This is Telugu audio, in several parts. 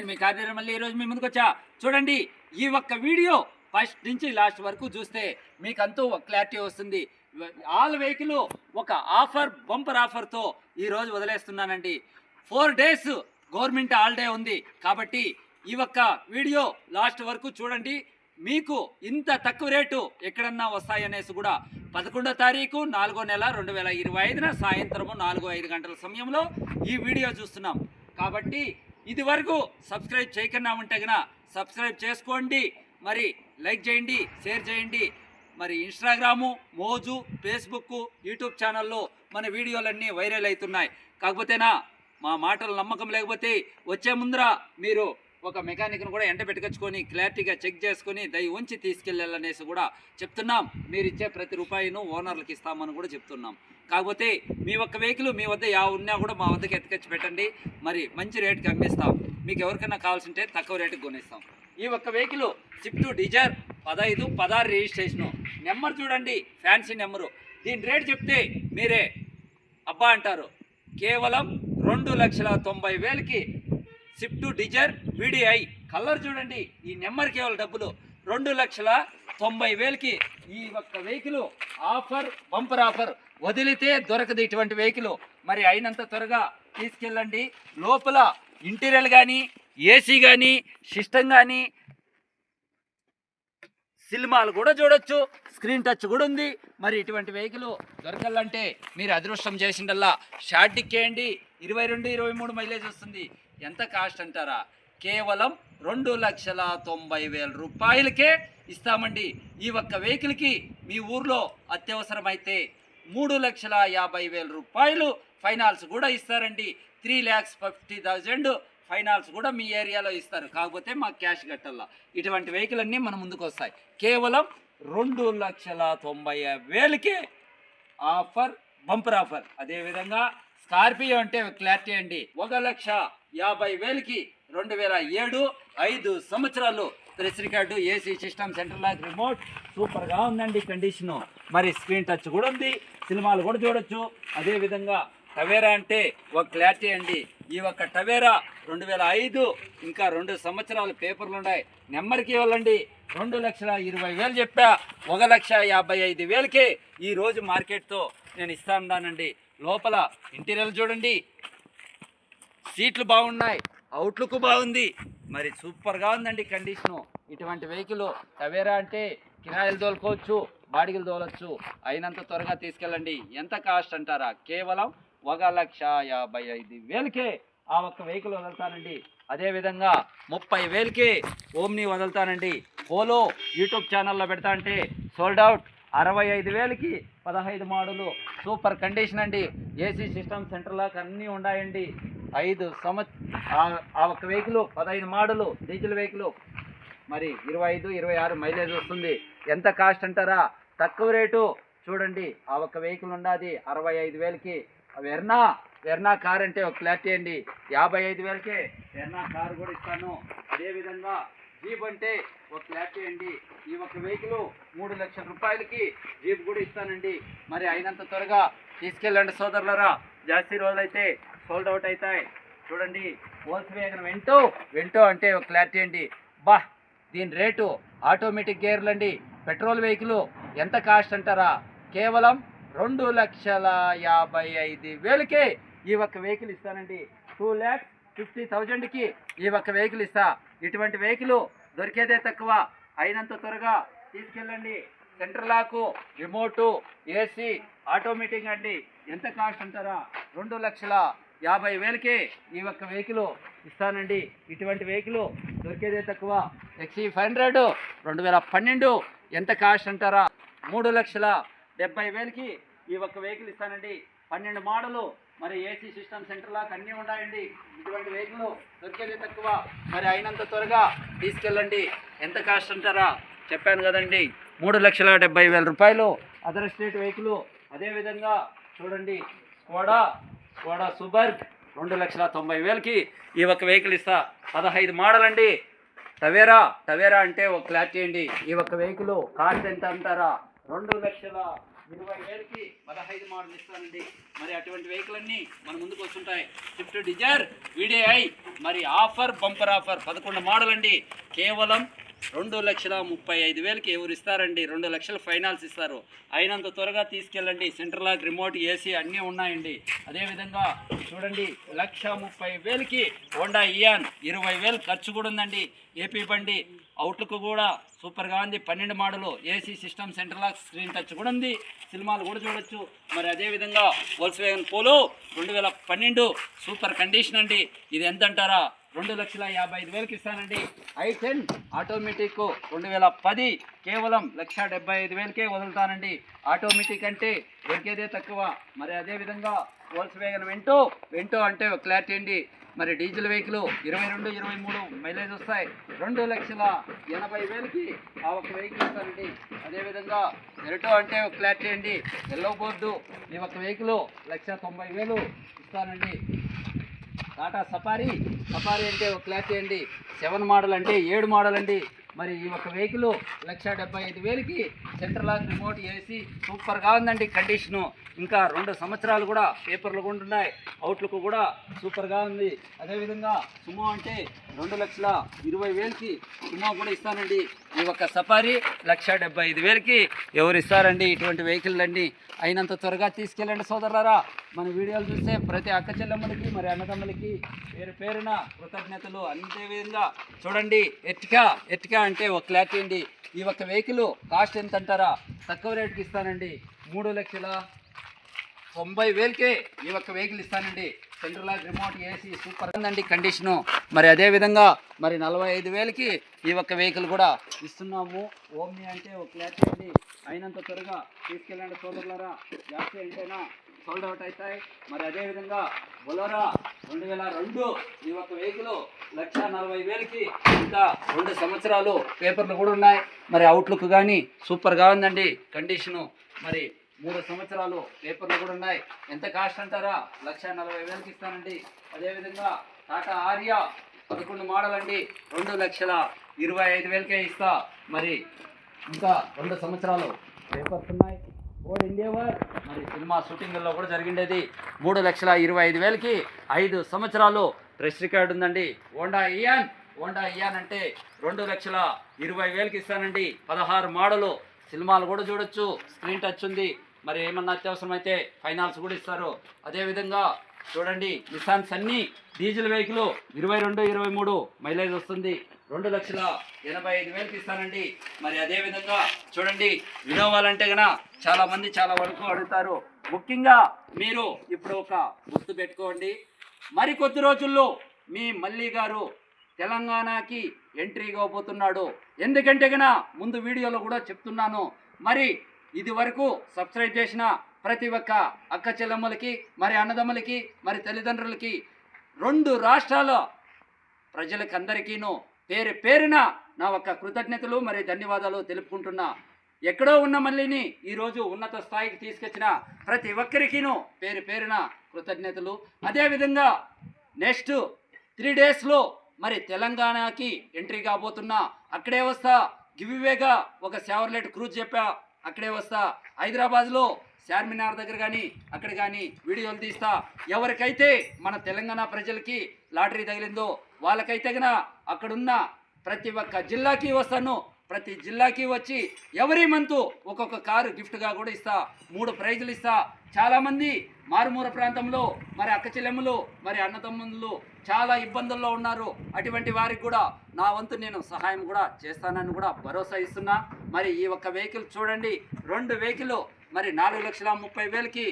నేను మీ కార్యక్రమం మళ్ళీ ఈరోజు మీ ముందుకు వచ్చా. చూడండి ఈ ఒక్క వీడియో ఫస్ట్ నుంచి లాస్ట్ వరకు చూస్తే మీకంతూ ఒక క్లారిటీ వస్తుంది. ఆల్ వెహికల్ ఒక ఆఫర్ బంపర్ ఆఫర్తో ఈరోజు వదిలేస్తున్నానండి. ఫోర్ డేస్ గవర్నమెంట్ హాలిడే ఉంది. కాబట్టి ఈ ఒక్క వీడియో లాస్ట్ వరకు చూడండి. మీకు ఇంత తక్కువ రేటు ఎక్కడన్నా వస్తాయనేసి కూడా పదకొండో తారీఖు నాలుగో నెల రెండు వేల ఇరవై ఐదున సాయంత్రము నాలుగు ఐదు గంటల సమయంలో ఈ వీడియో చూస్తున్నాం. కాబట్టి ఇది వరకు సబ్స్క్రైబ్ చేయకుండా ఉంటే కనుక సబ్స్క్రైబ్ చేసుకోండి. మరి లైక్ చేయండి షేర్ చేయండి. మరి ఇన్స్టాగ్రాము మోజు ఫేస్బుక్ యూట్యూబ్ ఛానల్లో మన వీడియోలన్నీ వైరల్ అవుతున్నాయి. కాకపోతేనా మా మాటలు నమ్మకం లేకపోతే వచ్చే ముందర మీరు ఒక మెకానిక్ను కూడా ఎంట పెట్టుకొచ్చుకొని క్లారిటీగా చెక్ చేసుకొని దయ ఉంచి తీసుకెళ్ళాలనేసి కూడా చెప్తున్నాం. మీరు ఇచ్చే ప్రతి రూపాయిను ఓనర్లకు ఇస్తామని కూడా చెప్తున్నాం. కాకపోతే మీ ఒక్క వెహికల్ మీ వద్ద యా ఉన్నా కూడా మా వద్దకు ఎత్తుకొచ్చి పెట్టండి. మరి మంచి రేటుకి అమ్మిస్తాం. మీకు ఎవరికైనా కావాల్సింటే తక్కువ రేటుకి కొనిస్తాం. ఈ ఒక్క వెహికల్ స్విఫ్ట్ డిజైర్ పదహైదు పదహారు రిజిస్ట్రేషను. నెంబర్ చూడండి ఫ్యాన్సీ నెంబరు. దీని రేట్ చెప్తే మీరే అబ్బా అంటారు. కేవలం రెండు లక్షల తొంభై వేలకి స్విఫ్ట్ డిజైర్ వీడిఐ కలర్ చూడండి ఈ నెంబర్ కేవలం డబ్బులు. రెండు లక్షల తొంభై వేలకి ఈ ఒక్క వెహికల్ ఆఫర్ బంపర్ ఆఫర్ వదిలితే దొరకదు ఇటువంటి వెహికల్. మరి అయినంత త్వరగా తీసుకెళ్ళండి. లోపల ఇంటీరియర్ కానీ ఏసీ కానీ సిస్టమ్ కానీ సినిమాలు కూడా చూడొచ్చు. స్క్రీన్ టచ్ కూడా ఉంది. మరి ఇటువంటి వెహికల్ దొరకాలంటే మీరు అదృష్టం చేసిండల్లా షార్ట్ ఎక్కేయండి ఇరవై రెండు ఇరవై మూడు మైలేజ్ వస్తుంది. ఎంత కాస్ట్ అంటారా? కేవలం రెండు లక్షల తొంభై వేల రూపాయలకే ఇస్తామండి. ఈ ఒక్క వెహికల్కి మీ ఊర్లో అత్యవసరమైతే మూడు లక్షల యాభై వేల రూపాయలు ఫైనాన్స్ కూడా ఇస్తారండి. Three lakhs fifty thousand finance కూడా మీ ఏరియాలో ఇస్తారు. కాకపోతే మాకు క్యాష్ కట్టాల ఇటువంటి వెహికల్ అన్నీ మన ముందుకు వస్తాయి. కేవలం రెండు లక్షల తొంభై వేలకే ఆఫర్ బంపర్ ఆఫర్. అదేవిధంగా స్కార్పియో అంటే క్లారిటీ అండి. ఒక లక్ష యాభై వేలకి రెండు వేల ఏడు ఐదు సంవత్సరాలు. Press record AC system centre lock remote సూపర్గా ఉందండి కండిషను. మరి స్క్రీన్ టచ్ కూడా ఉంది సినిమాలు కూడా చూడొచ్చు. అదేవిధంగా టవేరా అంటే ఒక క్లారిటీ అండి. ఈ ఒక్క టవేరా రెండు వేల ఐదు ఇంకా రెండు సంవత్సరాలు పేపర్లు ఉన్నాయి. నెంబర్కి ఇవ్వాలండి. రెండు లక్షల ఇరవై వేలు చెప్పా. ఒక లక్ష యాభై ఐదు వేలకే ఈరోజు మార్కెట్తో నేను ఇస్తానండి లోపల ఇంటీరియర్ చూడండి. సీట్లు బాగున్నాయి. అవుట్లుక్ బాగుంది. మరి సూపర్గా ఉందండి కండిషను. ఇటువంటి వెహికల్ టవేరా అంటే కిరాయిలు తోలుకోవచ్చు బాడిగలు తోలొచ్చు. అయినంత త్వరగా తీసుకెళ్ళండి. ఎంత కాస్ట్ అంటారా? కేవలం ఒక లక్ష యాభై ఐదు వేలకే ఆ ఒక్క వెహికల్ వదులుతానండి. అదేవిధంగా ముప్పై వేలకే ఓమ్ని వదులుతానండి. పోలో యూట్యూబ్ ఛానల్లో పెడతా అంటే సోల్డ్ అవుట్ అరవై ఐదు వేలకి పదహైదు మోడలు. సూపర్ కండిషన్ అండి. ఏసీ సిస్టమ్ సెంటర్ లాక్ అన్నీ ఉన్నాయండి. ఐదు సంవత్ ఆ ఒక్క వెహికల్ పదహైదు మోడలు డీజిల్ వెహికల్. మరి ఇరవై ఐదు ఇరవై ఆరు మైలేజ్ వస్తుంది. ఎంత కాస్ట్ అంటారా? తక్కువ రేటు. చూడండి ఆ ఒక్క వెహికల్ ఉన్నది అరవై ఐదు వేలకి. వెర్నా వెర్నా కార్ అంటే ఒక క్లారిటీ అండి. యాభై ఐదు వేలకే వెర్నా కార్ కూడా ఇస్తాను. అదేవిధంగా జీప్ అంటే ఒక క్లారిటీ అండి. ఈ ఒక్క వెహికల్ మూడు లక్షల రూపాయలకి జీప్ కూడా ఇస్తానండి. మరి అయినంత త్వరగా తీసుకెళ్ళండి సోదరులరా. జాస్తి రోజులైతే సోల్డ్ అవుట్ అవుతాయి. చూడండి హోల్స్ వేగన్ వెంటో వెంటో అంటే క్లారిటీ అండి. బా దీని రేటు ఆటోమేటిక్ గేర్లు అండి పెట్రోల్ వెహికల్ ఎంత కాస్ట్ అంటారా? కేవలం రెండు లక్షల యాభై ఐదు వేలకే ఈ ఒక్క వెహికల్ ఇస్తానండి. టూ ల్యాక్స్ ఫిఫ్టీ థౌజండ్కి ఈ ఒక్క వెహికల్ ఇస్తా. ఇటువంటి వెహికల్ దొరికేదే తక్కువ. అయినంత త్వరగా తీసుకెళ్ళండి. సెంటర్ లాకు రిమోటు ఏసీ ఆటోమేటిక్ అండి. ఎంత కాస్ట్ అంటారా? రెండు లక్షల యాభై వేలకే ఈ ఒక్క వెహికల్ ఇస్తానండి. ఇటువంటి వెహికల్ దొరికేదే తక్కువ. ఎక్సీ ఫైవ్ హండ్రెడ్ రెండు వేల పన్నెండు. ఎంత కాస్ట్ అంటారా? మూడు లక్షల డెబ్బై వేలకి ఈ ఒక్క వెహికల్ ఇస్తానండి. పన్నెండు మోడలు మరి ఏసీ సిస్టమ్ సెంటర్లాగా అన్నీ ఉన్నాయండి. ఇటువంటి వెహికల్ దొరికేది తక్కువ. మరి అయినంత త్వరగా తీసుకెళ్ళండి. ఎంత కాస్ట్ అంటారా? చెప్పాను కదండి. మూడు లక్షల డెబ్బై వేల రూపాయలు. అదర్ స్టేట్ వెహికల్ అదేవిధంగా చూడండి. కూడా కూడా సూపర్ రెండు లక్షల తొంభై వేలకి ఈ ఒక్క వెహికల్ ఇస్తా. పదహైదు మోడల్ అండి టవేరా టవేరా అంటే ఒక క్లాట్ చేయండి. ఈ ఒక్క వెహికల్ కాస్ట్ ఎంత అంటారా? రెండు లక్షల ఇరవై వేలకి పదహైదు మోడల్ ఇస్తానండి. మరి అటువంటి వెహికల్ అన్నీ మన ముందుకు వస్తుంటాయి. స్విఫ్ట్ డిజైర్ వీడిఐ మరి ఆఫర్ బంపర్ ఆఫర్ పదకొండు మోడల్ అండి కేవలం రెండు లక్షల ముప్పై ఐదు వేలకి ఎవరు ఇస్తారండి? రెండు లక్షల ఫైనాన్స్ ఇస్తారు. అయినంత త్వరగా తీసుకెళ్ళండి. సెంట్రల్ లాక్ రిమోట్ ఏసీ అన్నీ ఉన్నాయండి. అదేవిధంగా చూడండి లక్ష ముప్పై వేలకి హోండా ఇయాన్ ఇరవై వేలు ఖర్చు కూడా ఉందండి. ఏపీ బండి అవుట్లుక్ కూడా సూపర్గా ఉంది. పన్నెండు model AC system central lock screen touch కూడా ఉంది. సినిమాలు కూడా చూడొచ్చు. మరి అదేవిధంగా వోల్స్ వేగన్ పోలో రెండు వేల పన్నెండు సూపర్ కండిషన్ అండి. ఇది ఎంత అంటారా రెండు లక్షల యాభై ఐదు వేలకి ఇస్తానండి. ఐ టెన్ ఆటోమేటిక్ రెండు వేల పది కేవలం లక్ష డెబ్బై ఐదు వేలకే వదులుతానండి. ఆటోమేటిక్ అంటే దొరికేదే తక్కువ. మరి అదేవిధంగా వోల్స్ వేగన్ వెంటో వెంటో అంటే ఒక క్లారిటీ అండి. మరి డీజిల్ వెహికల్ ఇరవై రెండు ఇరవై మూడు మైలేజ్ వస్తాయి. రెండు లక్షల ఎనభై వేలకి ఆ ఒక వెహికల్ ఇస్తానండి. అదేవిధంగా ఎరటో అంటే ఒక క్లారిటీ అండి. ఎల్లో బోర్డు ఈ ఒక వెహికల్ లక్ష తొంభై వేలు ఇస్తానండి. టాటా సఫారీ. సఫారీ అంటే ఒక క్లారిటీ అండి సెవెన్ మోడల్ అంటే ఏడు మోడల్ అండి. మరి ఈ ఒక వెహికల్ లక్ష డెబ్బై ఐదు వేలకి సెంటర్ లాక్ రిమోట్ ఏసీ సూపర్గా ఉందండి కండిషను. ఇంకా రెండు సంవత్సరాలు కూడా పేపర్లు కూడా ఉన్నాయి. అవుట్లుక్ కూడా సూపర్గా ఉంది. అదేవిధంగా సుమో అంటే రెండు లక్షల ఇరవై వేలకి సుమో కూడా ఇస్తానండి. ఈ ఒక్క సఫారీ లక్ష డెబ్బై ఐదు వేలకి ఎవరు ఇస్తారండి ఇటువంటి వెహికల్ అండి అయినంత త్వరగా తీసుకెళ్ళండి సోదరులారా. మన వీడియోలు చూస్తే ప్రతి అక్క చెల్లెమ్మలకి మరి అన్నదమ్ములకి పేరు పేరున కృతజ్ఞతలు. అంతే విధంగా చూడండి ఎట్టికా ఎట్టికా అంటే ఒక క్లారిటీ అండి ఈ ఒక్క వెహికల్ కాస్ట్ ఎంత అంటారా తక్కువ రేటుకి ఇస్తానండి. మూడు లక్షల తొంభై వేలకే ఈ ఒక్క వెహికల్ ఇస్తానండి. సెంట్రల్ రిమోట్ ఏసీ సూపర్ ఉందండి కండిషను. మరి అదే విధంగా మరి నలభై ఐదు వేలకి ఈ ఒక్క వెహికల్ కూడా ఇస్తున్నాము. ఓమ్ని అంటే ఒక క్లారిటీ అండి అయినంత త్వరగా తీసుకెళ్ళండి సోదరులారా. జాస్తి అంటేనా సోల్డ్ అవుట్ అవుతాయి. మరి అదేవిధంగా బొలరా బొలోరా రెండు వేల రెండు ఈ ఒక్క వెహికల్ లక్ష నలభై వేలకి ఇంకా రెండు సంవత్సరాలు పేపర్లు కూడా ఉన్నాయి. మరి అవుట్లుక్ కానీ సూపర్గా ఉందండి. కండిషను మరి మూడు సంవత్సరాలు పేపర్లు కూడా ఉన్నాయి. ఎంత కాస్ట్ అంటారా? లక్ష నలభై వేలకి ఇస్తానండి. అదేవిధంగా టాటా ఆర్యా పదకొండు మోడల్ అండి. రెండు లక్షల ఇరవై ఐదు వేలకే ఇస్తా. మరి ఇంకా రెండు సంవత్సరాలు పేపర్స్ ఉన్నాయి. మరి సినిమా షూటింగ్లో కూడా జరిగిండేది. మూడు లక్షల ఇరవై ఐదు వేలకి ఐదు సంవత్సరాలు ప్రెస్ రికార్డు ఉందండి. Honda Eon. హోండా ఇయాన్ అంటే రెండు లక్షల ఇరవై వేలకి ఇస్తానండి. పదహారు మోడలు. సినిమాలు కూడా చూడొచ్చు. స్క్రీన్ టచ్ ఉంది. మరి ఏమన్నా అత్యవసరమైతే ఫైనాన్స్ కూడా ఇస్తారు. అదేవిధంగా చూడండి నిసాన్స్ అన్నీ డీజిల్ వెహికల్ ఇరవై రెండు ఇరవై మూడు మైలేజ్ వస్తుంది. రెండు లక్షల ఎనభై ఐదు వేలకి ఇస్తానండి. మరి అదేవిధంగా చూడండి వినోవాలంటే గన చాలా మంది చాలా వరకు అడుగుతారు. ముఖ్యంగా మీరు ఇప్పుడు ఒక గుర్తు పెట్టుకోండి. మరి కొద్ది రోజుల్లో మీ మల్లి గారు తెలంగాణకి ఎంట్రీ ఇవ్వబోతున్నాడు. ఎందుకంటే గన ముందు వీడియోలో కూడా చెప్తున్నాను. మరి ఇది వరకు సబ్స్క్రైబ్ చేసిన ప్రతి ఒక్క అక్క చెల్లెమ్మలకి మరి అన్నదమ్ములకి మరి తల్లిదండ్రులకి రెండు రాష్ట్రాల ప్రజలకందరికీను పేరు పేరున నా ఒక్క కృతజ్ఞతలు మరి ధన్యవాదాలు తెలుపుకుంటున్నా. ఎక్కడో ఉన్న మళ్ళీని ఈరోజు ఉన్నత స్థాయికి తీసుకొచ్చిన ప్రతి ఒక్కరికినూ పేరు పేరున కృతజ్ఞతలు. అదేవిధంగా నెక్స్ట్ త్రీ డేస్లో మరి తెలంగాణకి ఎంట్రీ కాబోతున్నా. అక్కడే వస్తా గివివేగా ఒక సేవర్లెట్ క్రూజ్ చెప్పా. అక్కడే వస్తా హైదరాబాద్లో చార్మినార్ దగ్గర కానీ అక్కడ కానీ వీడియోలు తీస్తా. ఎవరికైతే మన తెలంగాణ ప్రజలకి లాటరీ తగిలిందో వాళ్ళకైతే గన అక్కడున్న ప్రతి ఒక్క జిల్లాకి వస్తాను. ప్రతి జిల్లాకి వచ్చి ఎవరి మంత్ ఒక్కొక్క కారు గిఫ్ట్గా కూడా ఇస్తా మూడు ప్రైజులు ఇస్తా. చాలామంది మారుమూర ప్రాంతంలో మరి అక్క చెల్లెములు మరి అన్నదమ్ములు చాలా ఇబ్బందుల్లో ఉన్నారు. అటువంటి వారికి కూడా నా వంతు నేను సహాయం కూడా చేస్తానని కూడా భరోసా ఇస్తున్నా. మరి ఈ ఒక్క వెహికల్ చూడండి. రెండు వెహికల్ మరి నాలుగు లక్షల ముప్పై వేలకి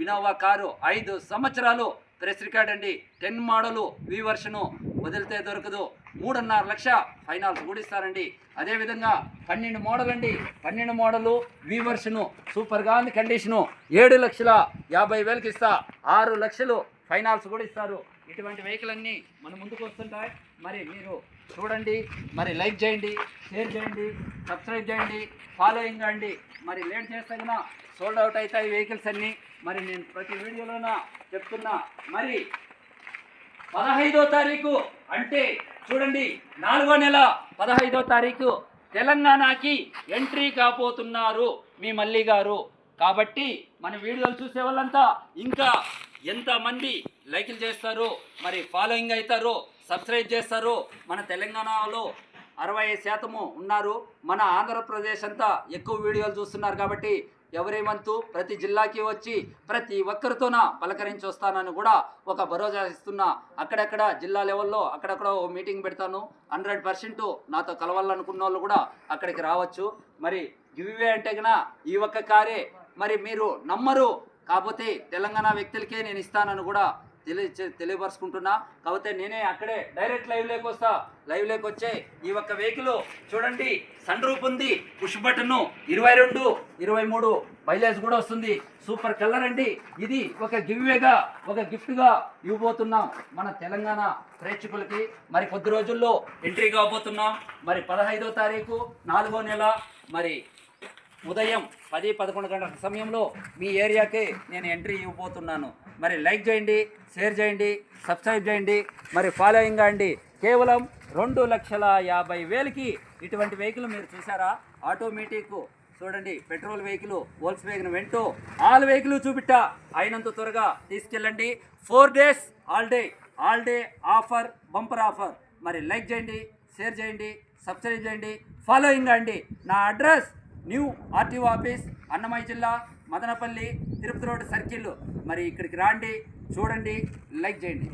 వినోవా కారు ఐదు సంవత్సరాలు ప్రెస్ రికార్డ్ అండి. టెన్ మోడలు వి వర్షను వదిలితే దొరకదు. మూడున్నర లక్ష ఫైనాన్స్ కూడా ఇస్తారండి అదేవిధంగా పన్నెండు మోడల్ అండి. పన్నెండు మోడలు వి వర్షను సూపర్గా ఉంది కండిషను ఏడు లక్షల యాభై వేలకి ఇస్తా. ఆరు లక్షలు ఫైనాన్స్ కూడా ఇస్తారు ఇటువంటి వెహికల్ అన్నీ మన ముందుకు వస్తుంటాయి. మరి మీరు చూడండి. మరి లైక్ చేయండి. షేర్ చేయండి. సబ్స్క్రైబ్ చేయండి. ఫాలోయింగ్ అండి. మరి లేట్ చేస్తే కన్నా సోల్డ్ అవుట్ అవుతాయి వెహికల్స్ అన్నీ. మరి నేను ప్రతి వీడియోలోన చెప్తున్నా మరి పదహైదో తారీఖు అంటే చూడండి నాలుగో నెల పదహైదో తారీఖు తెలంగాణకి ఎంట్రీ కాబోతున్నారు మీ మల్లి గారు. కాబట్టి మన వీడియోలు చూసే వాళ్ళంతా ఇంకా ఎంతమంది లైకులు చేస్తారు మరి ఫాలోయింగ్ అవుతారు సబ్స్క్రైబ్ చేస్తారు మన తెలంగాణలో అరవై శాతము ఉన్నారు. మన ఆంధ్రప్రదేశ్ అంతా ఎక్కువ వీడియోలు చూస్తున్నారు కాబట్టి ఎవరేమంతు ప్రతి జిల్లాకి వచ్చి ప్రతి ఒక్కరితోన పలకరించి వస్తానని కూడా ఒక భరోసా ఇస్తున్నా. అక్కడక్కడ జిల్లా లెవెల్లో అక్కడక్కడ ఓ మీటింగ్ పెడతాను. హండ్రెడ్ పర్సెంట్ నాతో కలవాలనుకున్న వాళ్ళు కూడా అక్కడికి రావచ్చు. మరి ఇవే అంటే కన్నా ఈ ఒక్క కారే మరి మీరు నమ్మరు. కాకపోతే తెలంగాణ వ్యక్తులకే నేను ఇస్తానని కూడా తెలియ తెలియపరుచుకుంటున్నా. కాకపోతే నేనే అక్కడే డైరెక్ట్ లైవ్ లేకి లైవ్ లేకొచ్చే ఈ ఒక్క వెహికల్ చూడండి. సన్ రూప్ ఉంది. పుష్ బటన్ ఇరవై రెండు ఇరవై మూడు మైలేజ్ కూడా వస్తుంది. సూపర్ కలర్ అండి. ఇది ఒక గివ్వేగా ఒక గిఫ్ట్గా ఇవ్వబోతున్నాం మన తెలంగాణ ప్రేక్షకులకి. మరి కొద్ది రోజుల్లో ఎంట్రీ కాబోతున్నాం మరి పదహైదో తారీఖు నాలుగో నెల. మరి ఉదయం పది పదకొండు గంటల సమయంలో మీ ఏరియాకి నేను ఎంట్రీ ఇవ్వబోతున్నాను. మరి లైక్ చేయండి షేర్ చేయండి సబ్స్క్రైబ్ చేయండి మరి ఫాలోయింగ్ అండి. కేవలం రెండు లక్షల యాభై వేలకి ఇటువంటి వెహికల్ మీరు చూసారా ఆటోమేటిక్ చూడండి petrol vehicle Volkswagen Vento all vehicle చూపిట్టా. అయినంత త్వరగా తీసుకెళ్ళండి. Four days all day all day offer bumper offer మరి లైక్ చేయండి షేర్ చేయండి సబ్స్క్రైబ్ చేయండి ఫాలోయింగ్ అండి. నా address new RTO office Annamayya జిల్లా మదనపల్లి తిరుపతి రోడ్ సర్కిల్ మరి ఇక్కడికి రాండి చూడండి లైక్ చేయండి.